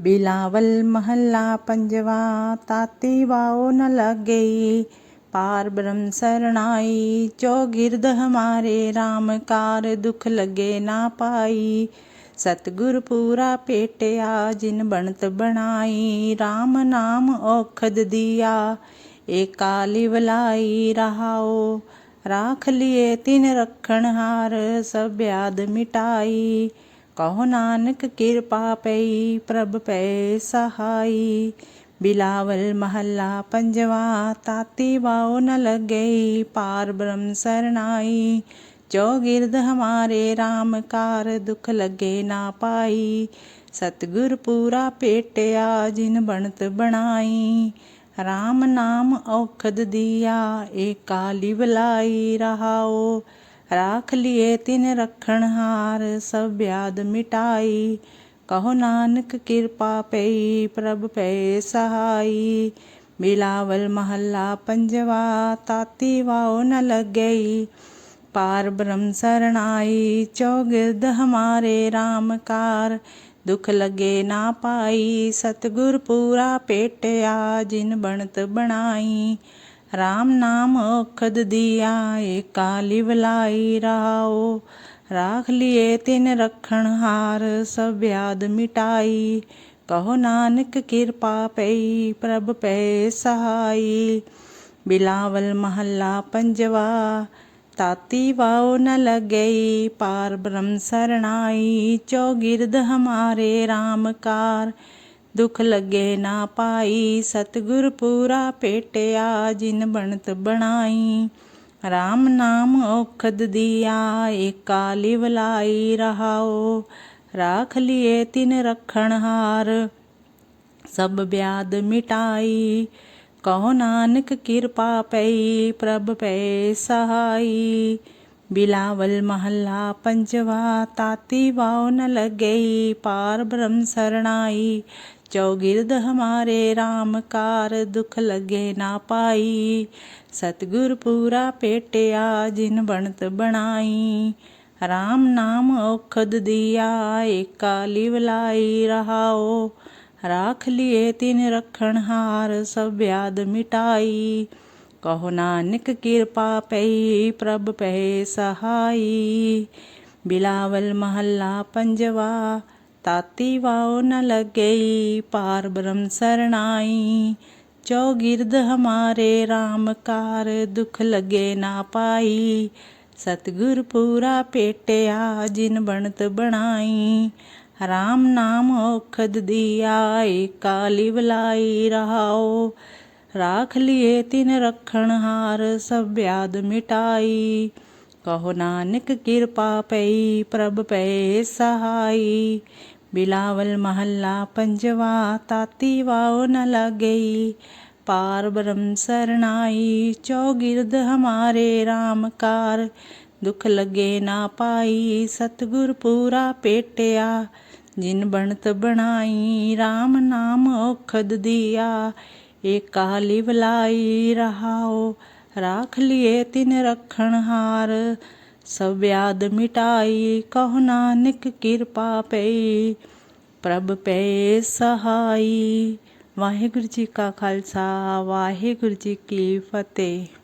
ਬਿਲਾਵਲ ਮਹੱਲਾ ਪੰਜਵਾ, ਤਾਤੀ ਵਾਓ ਨ ਲੱਗਈ। ਪਾਰ ਬ੍ਰਹਮ ਸਰਣਾਈ, ਚੌਗਿਰਦ ਹਮਾਰੇ RAM ਕਾਰ ਦੁਖ ਲਗੇ ਨਾ ਪਾਈ। ਸਤਿਗੁਰ ਪੂਰਾ ਪੇਟਿਆ, ਜਿਨ ਬਣਤ ਬਣਾਈ RAM ਨਾਮ ਔਖਦ ਦੀਆ। ਏਕਾ ਲਿਵਲਾਈ ਰਹਾਓ ਰਾਖ ਲਿਏ ਤਿਨ ਰਖਣ ਹਾਰ, ਸਭ ਆਦ ਮਿਟਾਈ। ਕਹੋ ਨਾਨਕ ਕਿਰਪਾ ਪਈ, ਪ੍ਰਭ ਪੈ ਸਹਾਈ। ਬਿਲਾਵਲ ਮਹੱਲਾ ਪੰਜਵਾ, ਤਾਤੀ ਵਾਓ ਨ ਲੱਗਈ, ਪਾਰ ਬ੍ਰਹਮ ਸਰਨਾਈ ਸਰਣਾਈ ਚੌਗਿਰਦ ਹਮਾਰੇ RAM ਕਾਰ ਦੁਖ ਲਗੇ ਨਾ ਪਾਈ। ਸਤਿਗੁਰ ਪੂਰਾ ਪੇਟਿਆ ਜਿਨ ਬਣਤ ਬਣਾਈ। RAM ਨਾਮ ਔਖਦ ਦੀਆ ਕਾਲੀ ਲਿਵਲਾਈ ਰਹਾਓ। ਰਾਖ ਲਿਏ ਤਿਨ ਰਖਣ ਹਾਰ, ਸਭ ਆਦ ਮਿਟਾਈ। ਕਹੋ ਨਾਨਕ ਕਿਰਪਾ ਪਈ, ਪ੍ਰਭ ਪਏ ਸਹਾਈ। ਬਿਲਾਵਲ ਮਹੱਲਾ ਪੰਜਵਾ, ਤਾਤੀ ਵਾਓ ਨ ਲੱਗਈ। ਪਾਰ ਬ੍ਰਹਮ ਸਰਣਾਈ, ਚੌਗਿਰਦ ਹਮਾਰੇ RAM ਕਾਰ। ਦੁਖ ਲਗੇ ਨਾ ਪਾਈ, ਸਤਿਗੁਰ ਪੂਰਾ ਪੇਟਿਆ, ਜਿਨ ਬਣਤ ਬਣਾਈ। RAM ਨਾਮ ਔਖਦ ਦੀਆ ਏਕਾ ਲਿਵਲਾਈ ਰਹਾਓ। ਰਾਖ ਲਿਏ ਤਿਨ ਰਖਣ ਹਾਰ, ਸਭ ਯਾਦ ਮਿਟਾਈ। ਕਹੋ ਨਾਨਕ ਕਿਰਪਾ ਪਈ, ਪ੍ਰਭ ਪੈ ਸਹਾਈ। ਬਿਲਾਵਲ ਮਹੱਲਾ ਪੰਜਵਾ, ਤਾਤੀ ਵਾਓ ਨ ਲੱਗਈ, ਪਾਰ ਬ੍ਰਹਮ ਸਰਣਾਈ। ਚੌਗਿਰਦ ਹਮਾਰੇ RAM ਕਾਰ ਦੁਖ ਲੱਗੇ ਨਾ ਪਾਈ, ਸਤਿਗੁਰ ਪੂਰਾ ਭੇਟਿਆ, ਜਿਨ ਬਣਤ ਬਣਾਈ। RAM ਨਾਮ ਔਖਦ ਦੀਆ, ਏਕਾ ਲਿਵਲਾਈ ਰਹਾਓ। ਰਾਖ ਲਿਏ ਤਿਨ ਰਖਣ ਹਾਰ, ਸਭ ਬਿਆਦ ਮਿਟਾਈ। ਕਹੋ ਨਾਨਕ ਕਿਰਪਾ ਪਈ, ਪ੍ਰਭ ਪੈ ਸਹਾਈ। ਬਿਲਾਵਲ ਮਹੱਲਾ ਪੰਜਵਾ, ਤਾਤੀ ਵਾਓ ਨ ਲੱਗਈ, ਪਾਰ ਬ੍ਰਹਮ ਸਰਣਾਈ। ਚੌਗਿਰਦ ਹਮਾਰੇ RAM ਕਾਰ ਦੁਖ ਲਗੇ ਨਾ ਪਾਈ। ਸਤਿਗੁਰ ਪੂਰਾ ਭੇਟਿਆ ਜਿਨ ਬਣਤ ਬਣਾਈ। ਰਾਮ ਨਾਮ ਔਖਦ ਦੀਆ, ਏਕਾ ਲਿਵਲਾਈ ਰਹਾਓ। ਰਾਖ ਲਿਏ ਤਿਨ ਰਖਣ ਹਾਰ ਸਭ ਯਾਦ ਮਿਟਾਈ। ਕਹੋ ਨਾਨਕ ਕਿਰਪਾ ਪਈ, ਪ੍ਰਭ ਪੈ ਸਹਾਈ। ਬਿਲਾਵਲ ਮਹੱਲਾ ਪੰਜਵਾ ਤਾਤੀ ਵਾਓ ਨ ਲੱਗਈ, ਪਾਰ ਬ੍ਰਹਮ ਸਰਣਾਈ। ਚੌਗਿਰਦ ਹਮਾਰੇ RAM ਕਾਰ ਦੁਖ ਲਗੇ ਨਾ ਪਾਈ। ਸਤਿਗੁਰ ਪੂਰਾ ਪੇਟਿਆ ਜਿਨ ਬਣਤ ਬਣਾਈ। RAM ਨਾਮ ਔਖਦ ਦੀਆ, ਏਕਾ ਲਿਵਲਾਈ ਰਹਾਓ ਰਾਖ ਲਿਏ ਤਿਨ ਰਖਣ ਹਾਰ ਸਭ ਆਦ ਮਿਟਾਈ। ਕਹੋ ਨਾਨਕ ਕਿਰਪਾ ਪਈ, ਪ੍ਰਭ ਪਏ ਸਹਾਈ। ਬਿਲਾਵਲ ਮਹੱਲਾ ਪੰਜਵਾ, ਤਾਤੀ ਵਾਓ ਨ ਲੱਗਈ। ਪਾਰ ਬ੍ਰਹਮ ਸਰਣਾਈ, ਚੌਗਿਰਦ ਹਮਾਰੇ RAM ਕਾਰ। ਦੁਖ ਲਗੇ ਨਾ ਪਾਈ, ਸਤਿਗੁਰ ਪੂਰਾ ਪੇਟਿਆ। ਜਿਨ ਬਣਤ ਬਣਾਈ RAM ਨਾਮ ਔਖਦ ਦੀਆ। ਏਕਾ ਲਿਵਲਾਈ ਰਹਾਓ ਰਾਖ ਲਿਏ ਤਿਨ ਰਖਣਹਾਰ ਸਭ ਆਦ ਮਿਟਾਈ, ਕਹੋ ਨਾਨਕ ਕਿਰਪਾ ਪਈ, ਪ੍ਰਭ ਪੈ ਸਹਾਈ। ਵਾਹਿਗੁਰੂ ਜੀ ਕਾ ਖਾਲਸਾ, ਵਾਹਿਗੁਰੂ ਜੀ ਕੀ ਫਤਿਹ।